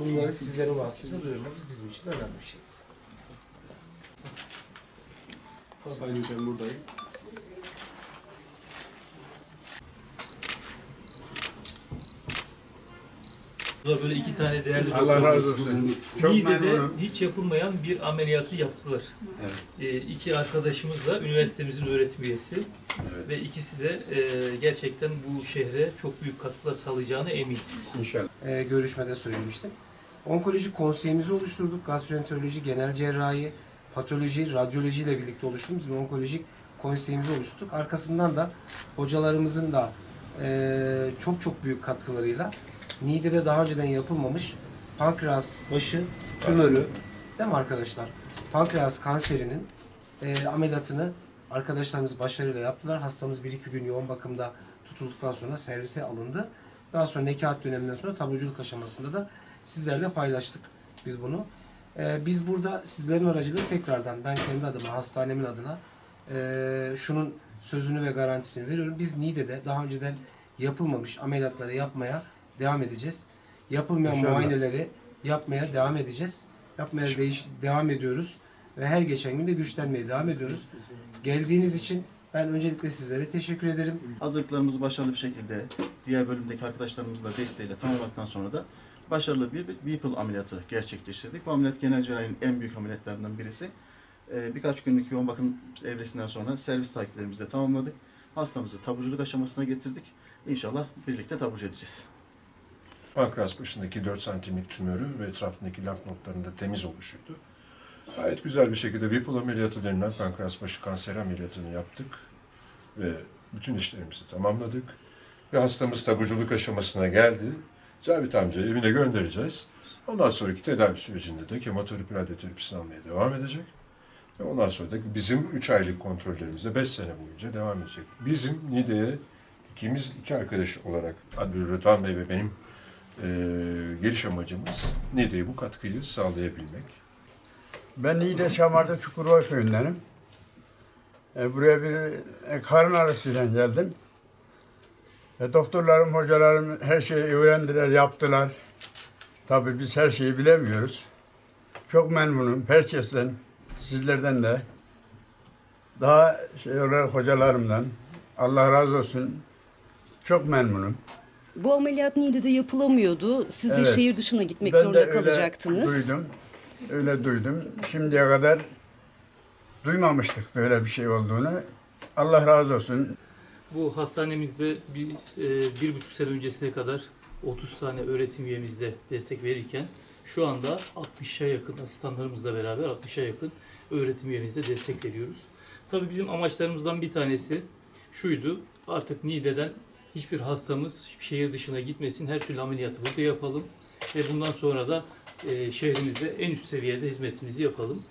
bunları sizlerin vasıtasıyla duyurmamız bizim için önemli bir şey. Sayın Hocam buradayım. Burada böyle iki tane değerli Allah razı olsun. Çok Niğde'de memnunum. hiç yapılmayan bir ameliyatı yaptılar. Evet. Ee, iki arkadaşımız da üniversitemizin öğretim üyesi Evet. ve ikisi de e, gerçekten bu şehre çok büyük katkılar sağlayacağına eminiz. İnşallah. Ee, görüşmede söylemiştim. Onkoloji konseyimizi oluşturduk. Gastroenteroloji, genel cerrahi, patoloji, radyoloji ile birlikte oluşturduğumuz bir onkolojik konseyimizi oluşturduk. Arkasından da hocalarımızın da e, çok çok büyük katkılarıyla Niğde'de daha önceden yapılmamış pankreas başı tümörü değil mi arkadaşlar? Pankreas kanserinin e, ameliyatını arkadaşlarımız başarıyla yaptılar. Hastamız 1-2 gün yoğun bakımda tutulduktan sonra servise alındı. Daha sonra nekat döneminden sonra taburculuk aşamasında da sizlerle paylaştık biz bunu. Ee, biz burada sizlerin aracılığıyla tekrardan ben kendi adıma, hastanemin adına e, şunun sözünü ve garantisini veriyorum. Biz Niğde'de daha önceden yapılmamış ameliyatları yapmaya devam edeceğiz. Yapılmayan İnşallah. muayeneleri yapmaya devam edeceğiz. Yapmaya değiş, devam ediyoruz ve her geçen gün de güçlenmeye devam ediyoruz. Geldiğiniz için ben öncelikle sizlere teşekkür ederim. Hazırlıklarımızı başarılı bir şekilde diğer bölümdeki arkadaşlarımızla desteğiyle tamamladıktan sonra da başarılı bir Whipple ameliyatı gerçekleştirdik. Bu ameliyat genel cerrahinin en büyük ameliyatlarından birisi. Ee, birkaç günlük yoğun bakım evresinden sonra servis takiplerimizi de tamamladık. Hastamızı taburculuk aşamasına getirdik. İnşallah birlikte taburcu edeceğiz. Pankreas başındaki 4 santimlik tümörü ve etrafındaki lenf notlarında temiz oluşuydu. Gayet güzel bir şekilde Whipple ameliyatı denilen pankreas başı kanseri ameliyatını yaptık ve bütün işlerimizi tamamladık. Ve hastamız taburculuk aşamasına geldi. Cavit amca evine göndereceğiz. Ondan sonraki tedavi sürecinde de kemoterapi radyoterapisini almaya devam edecek. Ve ondan sonra da bizim 3 aylık kontrollerimizde 5 sene boyunca devam edecek. Bizim Niğde'ye ikimiz iki arkadaş olarak Adil Rıdvan Bey ve benim e, geliş amacımız Niğde'ye bu katkıyı sağlayabilmek. Ben Niğde Şamar'da Çukurova köyündenim. E, buraya bir e, karın ağrısıyla geldim. E, doktorlarım, hocalarım her şeyi öğrendiler, yaptılar. Tabii biz her şeyi bilemiyoruz. Çok memnunum herkesten, sizlerden de. Daha şey olarak hocalarımdan. Allah razı olsun. Çok memnunum. Bu ameliyat Niğde'de yapılamıyordu. Siz de Evet. şehir dışına gitmek Ben de zorunda öyle kalacaktınız. duydum. Öyle duydum. Şimdiye kadar duymamıştık böyle bir şey olduğunu. Allah razı olsun. Bu hastanemizde biz e, bir buçuk sene öncesine kadar 30 tane öğretim üyemizle destek verirken şu anda 60'a yakın asistanlarımızla beraber 60'a yakın öğretim üyemizle destek veriyoruz. Tabii bizim amaçlarımızdan bir tanesi şuydu. Artık Niğde'den hiçbir hastamız şehir dışına gitmesin. Her türlü ameliyatı burada yapalım. Ve bundan sonra da e, şehrimize en üst seviyede hizmetimizi yapalım.